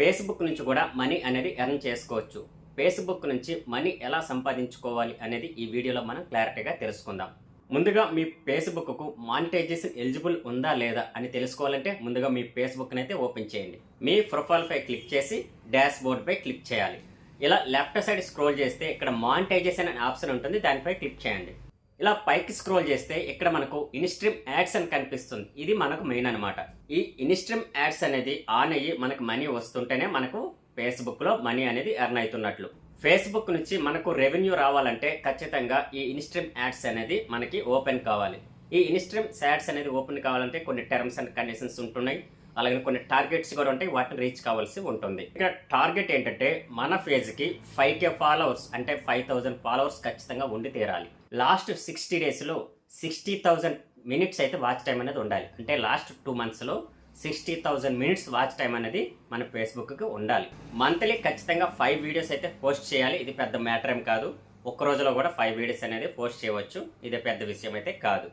Facebook నుంచి కూడా money అనేది ఎర్న్ చేసుకోవచ్చు. ఫేస్బుక్ నుంచి మనీ ఎలా సంపాదించుకోవాలి అనేది ఈ వీడియోలో మనం క్లారిటీగా తెలుసుకుందాం. ముందుగా మీ ఫేస్బుక్కు మానిటైజేషన్ ఎలిజిబుల్ ఉందా లేదా అని తెలుసుకోవాలంటే ముందుగా మీ ఫేస్బుక్ని అయితే ఓపెన్ చేయండి. మీ ప్రొఫైల్పై క్లిక్ చేసి డాష్ బోర్డ్పై క్లిక్ చేయాలి. ఇలా లెఫ్ట్ సైడ్ స్క్రోల్ చేస్తే ఇక్కడ మానిటైజేషన్ అనే ఆప్షన్ ఉంటుంది. దానిపై క్లిక్ చేయండి. ఇలా పైకి స్క్రోల్ చేస్తే ఇక్కడ మనకు ఇన్స్ట్రీమ్ యాడ్స్ అని కనిపిస్తుంది. ఇది మనకు మెయిన్ అనమాట ఈ ఇన్స్ట్రీమ్ యాడ్స్ అనేది ఆన్ అయ్యి మనకు మనీ వస్తుంటేనే మనకు ఫేస్బుక్లో మనీ అనేది ఎర్న్ అవుతున్నట్లు. ఫేస్బుక్ నుంచి మనకు రెవెన్యూ రావాలంటే ఖచ్చితంగా ఈ ఇన్స్ట్రీమ్ యాడ్స్ అనేది మనకి ఓపెన్ కావాలి. ఈ ఇన్స్ట్రీమ్ శాట్స్ అనేది ఓపెన్ కావాలంటే కొన్ని టర్మ్స్ అండ్ కండిషన్స్ ఉంటున్నాయి. అలాగే కొన్ని టార్గెట్స్ కూడా ఉంటాయి. వాటిని రీచ్ కావాల్సి ఉంటుంది. ఇక్కడ టార్గెట్ ఏంటంటే మన ఫేజ్కి ఫైవ్ కే ఫాలోవర్స్ అంటే ఫైవ్ థౌజండ్ ఫాలోవర్స్ ఖచ్చితంగా ఉండి తీరాలి. లాస్ట్ సిక్స్టీ డేస్లో సిక్స్టీ థౌసండ్ మినిట్స్ అయితే వాచ్ టైం అనేది ఉండాలి. అంటే లాస్ట్ టూ మంత్స్లో sixty thousand minutes watch time అనేది మన ఫేస్బుక్కి ఉండాలి. మంత్లీ ఖచ్చితంగా ఫైవ్ వీడియోస్ అయితే పోస్ట్ చేయాలి. ఇది పెద్ద మ్యాటర్ ఏం కాదు. ఒక్క రోజులో కూడా ఫైవ్ వీడియోస్ అనేది పోస్ట్ చేయవచ్చు. ఇది పెద్ద విషయం అయితే కాదు.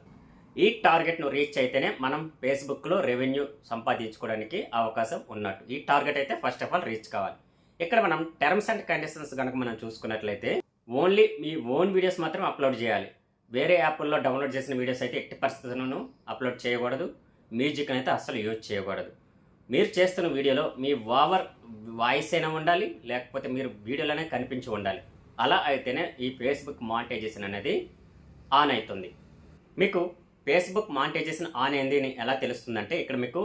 ఈ టార్గెట్ను రీచ్ అయితేనే మనం ఫేస్బుక్లో రెవెన్యూ సంపాదించుకోవడానికి అవకాశం ఉన్నట్టు. ఈ టార్గెట్ అయితే ఫస్ట్ ఆఫ్ ఆల్ రీచ్ కావాలి. ఇక్కడ మనం టర్మ్స్ అండ్ కండిషన్స్ కనుక మనం చూసుకున్నట్లయితే ఓన్లీ మీ ఓన్ వీడియోస్ మాత్రం అప్లోడ్ చేయాలి. వేరే యాప్ల్లో డౌన్లోడ్ చేసిన వీడియోస్ అయితే ఎట్టి పరిస్థితులను అప్లోడ్ చేయకూడదు. మ్యూజిక్ అయితే అస్సలు యూజ్ చేయకూడదు. మీరు చేస్తున్న వీడియోలో మీ ఓవర్ వాయిస్ అయినా ఉండాలి లేకపోతే మీరు వీడియోలోనే కనిపించి ఉండాలి. అలా అయితేనే ఈ ఫేస్బుక్ మానిటైజేషన్ అనేది ఆన్ అవుతుంది. మీకు ఫేస్బుక్ మానిటైజేషన్ ఆన్ అయింది అని ఎలా తెలుస్తుందంటే ఇక్కడ మీకు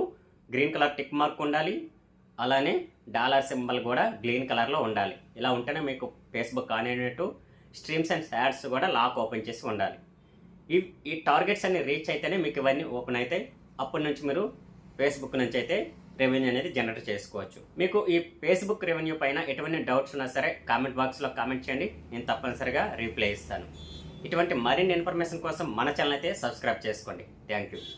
గ్రీన్ కలర్ టిక్ మార్క్ ఉండాలి అలానే డాలర్ సింబల్ కూడా గ్రీన్ కలర్లో ఉండాలి. ఇలా ఉంటేనే మీకు ఫేస్బుక్ ఆన్ అయినట్టు స్ట్రీమ్స్ అండ్ యాడ్స్ కూడా లాక్ ఓపెన్ చేసి ఉండాలి. ఈ ఈ టార్గెట్స్ అన్ని రీచ్ అయితేనే మీకు ఇవన్నీ ఓపెన్ అవుతాయి అప్పటి నుంచి మీరు ఫేస్బుక్ నుంచి అయితే రెవెన్యూ అనేది జనరేట్ చేసుకోవచ్చు. మీకు ఈ ఫేస్బుక్ రెవెన్యూ పైన ఎటువంటి డౌట్స్ ఉన్నా సరే కామెంట్ బాక్స్లో కామెంట్ చేయండి. నేను తప్పనిసరిగా రీప్లై ఇస్తాను. ఇటువంటి మరిన్ని ఇన్ఫర్మేషన్ కోసం మన ఛానల్ అయితే సబ్స్క్రైబ్ చేసుకోండి. Thank you